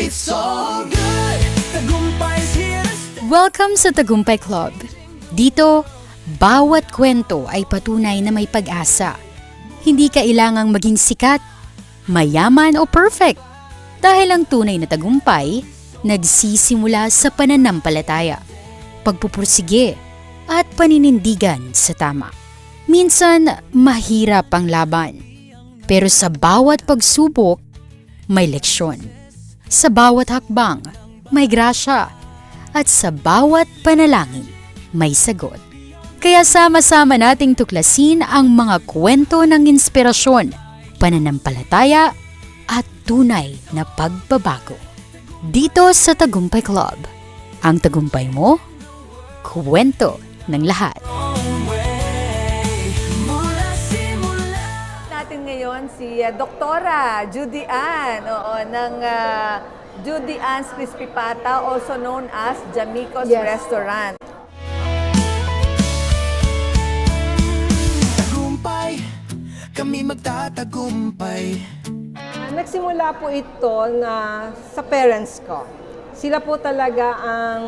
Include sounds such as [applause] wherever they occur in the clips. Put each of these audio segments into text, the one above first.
It's all good. Tagumpay's here. Welcome sa Tagumpay Club. Dito, bawat kwento ay patunay na may pag-asa. Hindi kailangang maging sikat, mayaman o perfect. Dahil ang tunay na tagumpay, nagsisimula sa pananampalataya, pagpupursige, at paninindigan sa tama. Minsan, mahirap ang laban. Pero sa bawat pagsubok, may leksyon. Sa bawat hakbang, may grasya. At sa bawat panalangin, may sagot. Kaya sama-sama nating tuklasin ang mga kwento ng inspirasyon, pananampalataya, at tunay na pagbabago. Dito sa Tagumpay Club, ang tagumpay mo, kwento ng lahat. Natin ngayon si uh, Doktora Judy Ann, oo, ng uh, Judy Ann's Crispy Pata, also known as Jamicos Yes. Restaurant. Tagumpay. Kami magtatagumpay. Nagsimula po ito na sa parents ko. Sila po talaga ang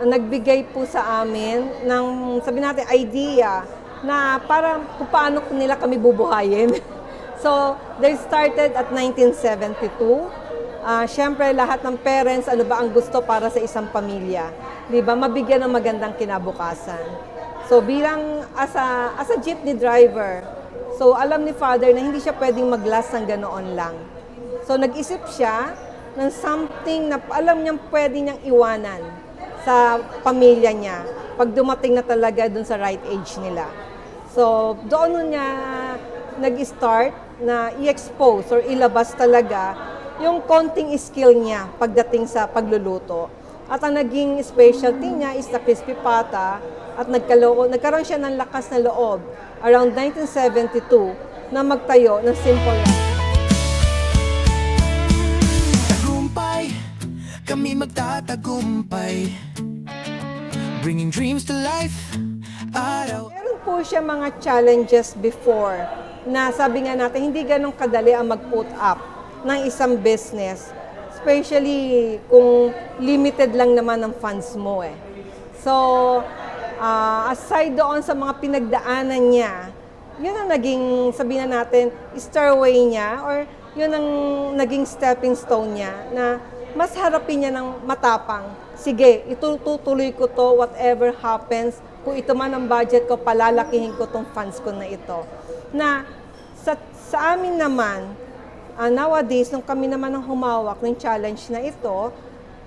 ang nagbigay po sa amin ng, sabi natin, idea na para kung paano nila kami bubuhayin. [laughs] so, they started at 1972. Ah, Siyempre, lahat ng parents, ano ba ang gusto para sa isang pamilya? Di ba? Mabigyan ng magandang kinabukasan. So, bilang as a, as a jeepney driver, So, alam ni Father na hindi siya pwedeng mag-last ng ganoon lang. So, nag-isip siya ng something na alam niyang pwede niyang iwanan sa pamilya niya pag dumating na talaga dun sa right age nila. So, doon niya nag-start na i-expose or ilabas talaga yung konting skill niya pagdating sa pagluluto. At ang naging specialty niya is the crispy pata at nagkaloo, nagkaroon siya ng lakas na loob around 1972 na magtayo ng simple Tagumpay. Kami magtatagumpay. Bringing dreams to life. Araw. Po siya mga challenges before na sabi nga natin, hindi ganun kadali ang mag-put up ng isang business. Especially kung limited lang naman ang funds mo eh. So, ah, aside doon sa mga pinagdaanan niya, yun ang naging, sabihin na natin, stairway niya or yun ang naging stepping stone niya na mas harapin niya ng matapang. Sige, itutuloy ko to whatever happens. Kung ito man ang budget ko, palalakihin ko tong funds ko na ito. Na sa, sa amin naman, ah, nowadays, nung kami naman ang humawak ng challenge na ito,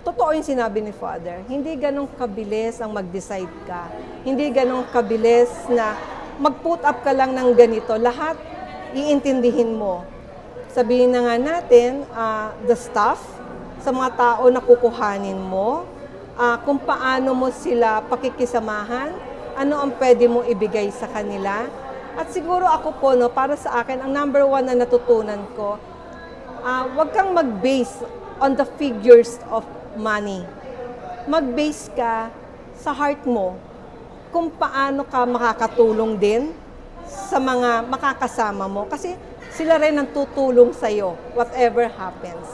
totoo yung sinabi ni Father. Hindi ganong kabilis ang mag-decide ka. Hindi ganong kabilis na mag-put up ka lang ng ganito. Lahat iintindihin mo. Sabihin na nga natin, ah, the staff, sa mga tao na kukuhanin mo, ah, kung paano mo sila pakikisamahan, ano ang pwede mo ibigay sa kanila. At siguro ako po, no, para sa akin, ang number one na natutunan ko, ah, wag kang mag-base on the figures of money. Mag-base ka sa heart mo kung paano ka makakatulong din sa mga makakasama mo. Kasi sila rin ang tutulong sa'yo, whatever happens.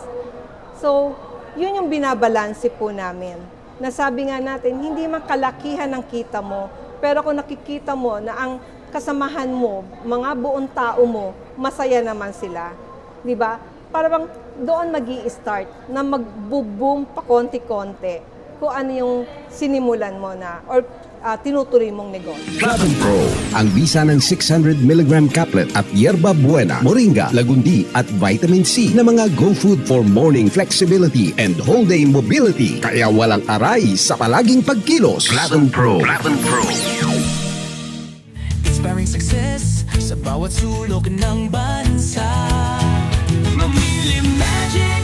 So, yun yung binabalanse po namin. Nasabi nga natin, hindi man kalakihan ang kita mo, pero kung nakikita mo na ang kasamahan mo, mga buong tao mo, masaya naman sila. Di ba? Para bang doon mag start na magbo-boom pa konti-konti kung ano yung sinimulan mo na or ah, tinutuloy mong negosyo. Platinum Pro, ang bisa ng 600mg caplet at yerba buena, moringa, lagundi at vitamin C na mga go food for morning flexibility and whole day mobility. Kaya walang aray sa palaging pagkilos. Platinum Pro. Platinum Pro. Sa bawat sulok ng bansa. Mamili magic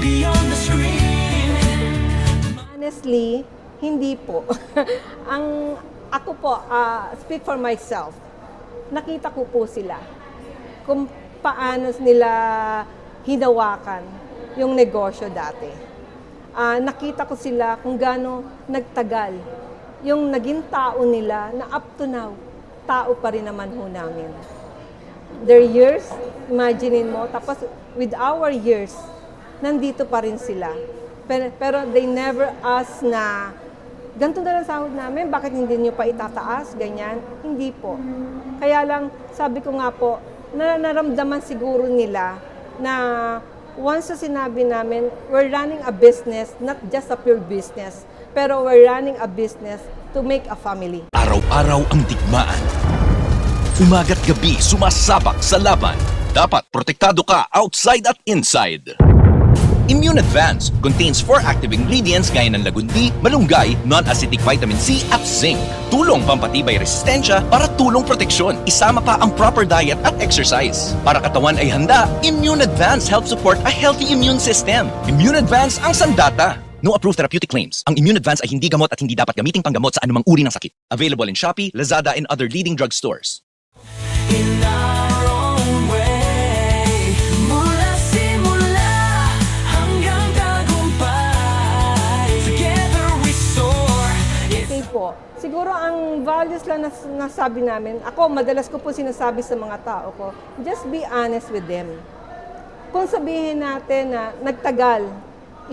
beyond the screen. Honestly, hindi po. [laughs] ang ako po, ah, speak for myself. Nakita ko po sila kung paano nila hinawakan yung negosyo dati. Ah, nakita ko sila kung gaano nagtagal yung naging tao nila na up to now, tao pa rin naman ho namin. Their years, imaginein mo, tapos with our years, nandito pa rin sila. Pero, pero they never ask na, ganito na lang sahod namin, bakit hindi nyo pa itataas, ganyan? Hindi po. Kaya lang, sabi ko nga po, na naramdaman siguro nila na once na sinabi namin, we're running a business, not just a pure business, pero we're running a business to make a family. Araw-araw ang digmaan. Umaga't gabi sumasabak sa laban. Dapat protektado ka outside at inside. Immune Advance contains four active ingredients gaya ng lagundi, malunggay, non-acidic vitamin C at zinc. Tulong pampatibay resistensya para tulong proteksyon. Isama pa ang proper diet at exercise. Para katawan ay handa, Immune Advance helps support a healthy immune system. Immune Advance ang sandata. No approved therapeutic claims. Ang Immune Advance ay hindi gamot at hindi dapat gamiting panggamot sa anumang uri ng sakit. Available in Shopee, Lazada, and other leading drug po. Siguro ang values lang na nasabi namin, ako madalas ko po sinasabi sa mga tao ko, just be honest with them. Kung sabihin natin na nagtagal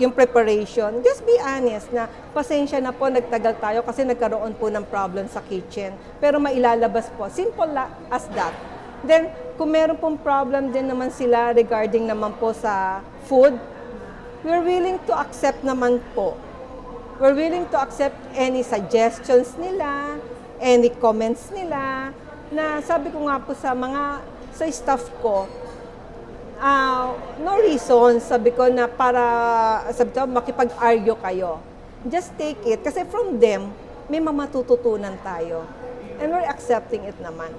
yung preparation, just be honest na pasensya na po, nagtagal tayo kasi nagkaroon po ng problem sa kitchen. Pero mailalabas po. Simple as that. Then, kung meron pong problem din naman sila regarding naman po sa food, we're willing to accept naman po we're willing to accept any suggestions nila, any comments nila, na sabi ko nga po sa mga, sa staff ko, ah, no reason, sabi ko na para, sabi ko, makipag-argue kayo. Just take it. Kasi from them, may mamatututunan tayo. And we're accepting it naman.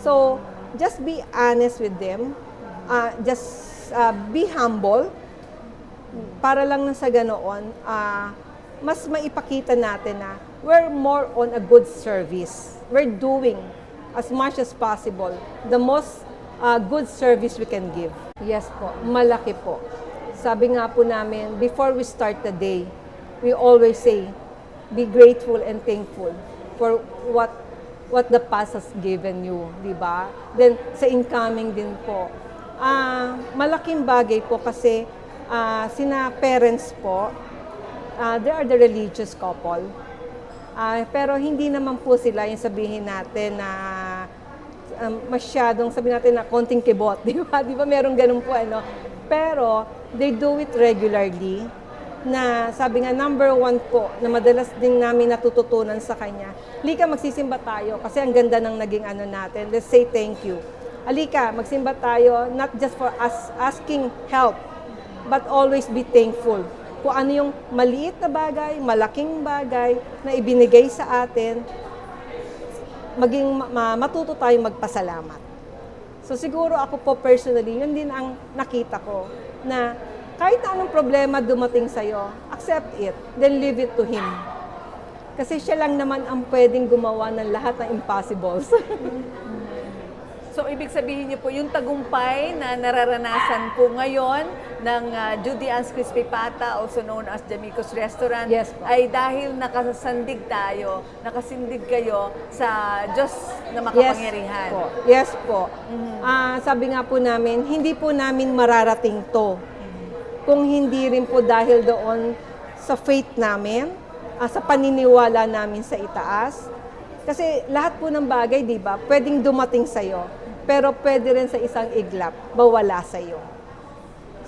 So, just be honest with them. Ah, just ah, be humble para lang sa ganoon, ah, mas maipakita natin na we're more on a good service. We're doing as much as possible the most ah, good service we can give. Yes po, malaki po. Sabi nga po namin, before we start the day, we always say, be grateful and thankful for what what the past has given you, di ba? Then sa incoming din po, ah malaking bagay po kasi ah, sina parents po, ah, they are the religious couple. Ah, pero hindi naman po sila yung sabihin natin na um, masyadong sabi natin na konting kibot, [laughs] di ba? Di ba meron ganun po ano? Pero they do it regularly na sabi nga number one po na madalas din namin natututunan sa kanya. Lika, magsisimba tayo kasi ang ganda ng naging ano natin. Let's say thank you. Alika, magsimba tayo not just for us asking help, but always be thankful. Kung ano yung maliit na bagay, malaking bagay na ibinigay sa atin, maging ma- ma- matuto tayong magpasalamat. So siguro ako po personally, yun din ang nakita ko na kahit na anong problema dumating sa'yo, accept it, then leave it to Him. Kasi siya lang naman ang pwedeng gumawa ng lahat ng impossibles. [laughs] So, ibig sabihin niyo po, yung tagumpay na nararanasan po ngayon ng ah, Judy Ann's Crispy Pata, also known as Jamico's Restaurant, Yes po. ay dahil nakasandig tayo, nakasindig kayo sa Diyos na makapangyarihan. Yes po. Yes po. Ah, sabi nga po namin, hindi po namin mararating to. Kung hindi rin po dahil doon sa faith namin, ah, sa paniniwala namin sa itaas. Kasi lahat po ng bagay, di ba, pwedeng dumating sa'yo. Pero pwede rin sa isang iglap, mawala sa'yo.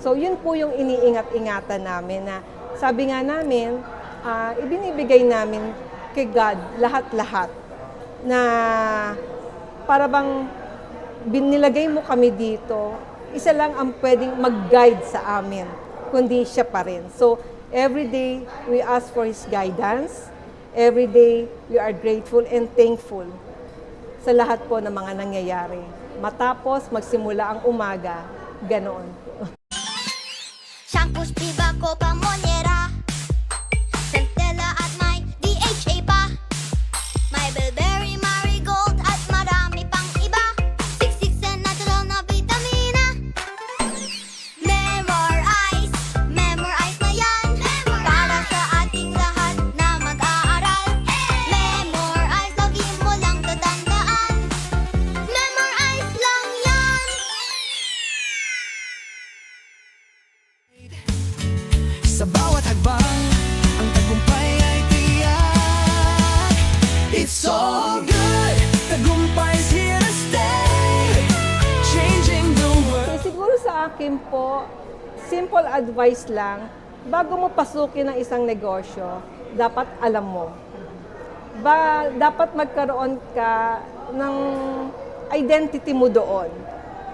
So, yun po yung iniingat-ingatan namin na sabi nga namin, ah, ibinibigay namin kay God lahat-lahat na para bang binilagay mo kami dito, isa lang ang pwedeng mag-guide sa amin, kundi siya pa rin. So, every day, we ask for His guidance. Every day, we are grateful and thankful sa lahat po ng mga nangyayari. Matapos, magsimula ang umaga, ganoon. Shampoos, Viva, Copa, Monera Centella akin po, simple advice lang, bago mo pasukin ang isang negosyo, dapat alam mo. Ba, dapat magkaroon ka ng identity mo doon.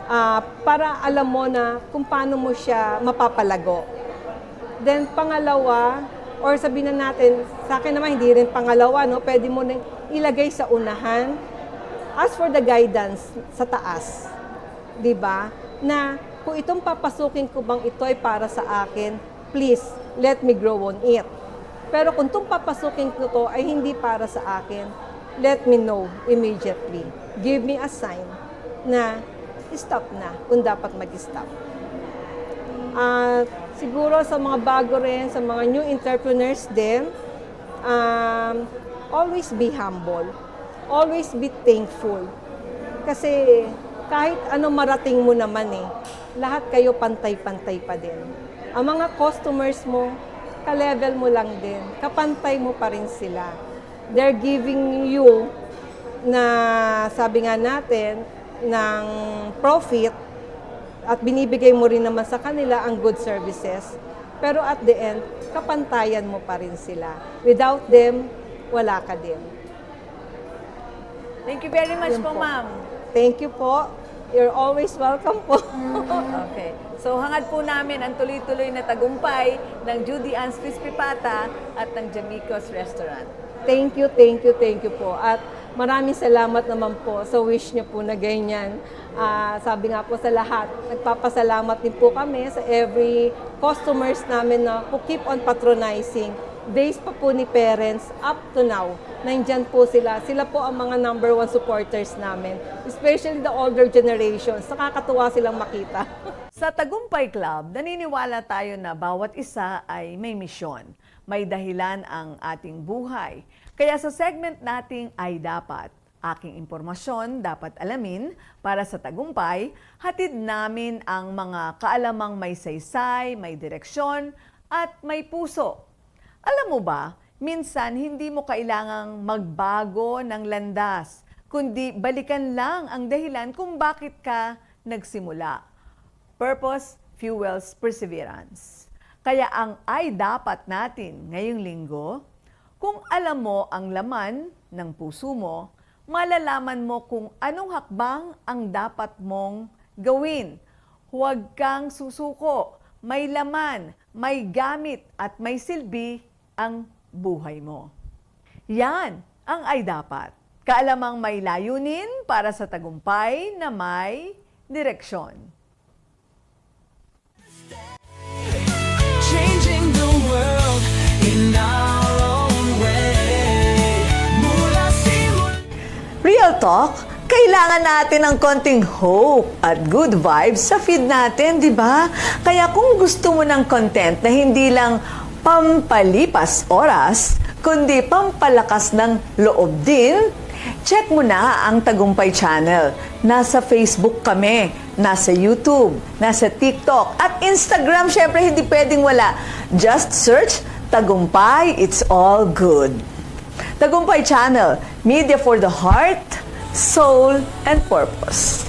Ah, para alam mo na kung paano mo siya mapapalago. Then pangalawa, or sabihin na natin, sa akin naman hindi rin pangalawa, no? pwede mo nang ilagay sa unahan. As for the guidance sa taas, di ba? Na kung itong papasukin ko bang ito ay para sa akin, please, let me grow on it. Pero kung itong papasukin ko to ay hindi para sa akin, let me know immediately. Give me a sign na stop na kung dapat mag-stop. At siguro sa mga bago rin, sa mga new entrepreneurs din, um, always be humble. Always be thankful. Kasi kahit ano marating mo naman eh, lahat kayo pantay-pantay pa din. Ang mga customers mo, ka-level mo lang din. Kapantay mo pa rin sila. They're giving you na sabi nga natin, ng profit at binibigay mo rin naman sa kanila ang good services. Pero at the end, kapantayan mo pa rin sila. Without them, wala ka din. Thank you very much Yun po, po. ma'am. Thank you po. You're always welcome po. [laughs] Okay. So hangad po namin ang tuloy-tuloy na tagumpay ng Judy Ann's Crispy Pata at ng Jamico's Restaurant. Thank you, thank you, thank you po. At maraming salamat naman po sa wish niyo po na ganyan. Ah, sabi nga po sa lahat, nagpapasalamat din po kami sa every customers namin na who keep on patronizing. Days pa po ni parents up to now. Nandyan po sila. Sila po ang mga number one supporters namin. Especially the older generations. Nakakatuwa silang makita. [laughs] Sa Tagumpay Club, naniniwala tayo na bawat isa ay may misyon. May dahilan ang ating buhay. Kaya sa segment nating ay dapat aking impormasyon dapat alamin para sa tagumpay, hatid namin ang mga kaalamang may saysay, may direksyon, at may puso. Alam mo ba, minsan hindi mo kailangang magbago ng landas, kundi balikan lang ang dahilan kung bakit ka nagsimula. Purpose fuels perseverance. Kaya ang ay dapat natin ngayong linggo, kung alam mo ang laman ng puso mo, malalaman mo kung anong hakbang ang dapat mong gawin. Huwag kang susuko. May laman, may gamit at may silbi ang buhay mo. Yan ang ay dapat. Kaalamang may layunin para sa tagumpay na may direksyon. Changing the world in our own way. Mula simula Real Talk, kailangan natin ng konting hope at good vibes sa feed natin, di ba? Kaya kung gusto mo ng content na hindi lang pampalipas oras, kundi pampalakas ng loob din, check mo na ang Tagumpay Channel. Nasa Facebook kami, nasa YouTube, nasa TikTok, at Instagram, syempre hindi pwedeng wala. Just search Tagumpay, it's all good. Tagumpay Channel, media for the heart, soul, and purpose.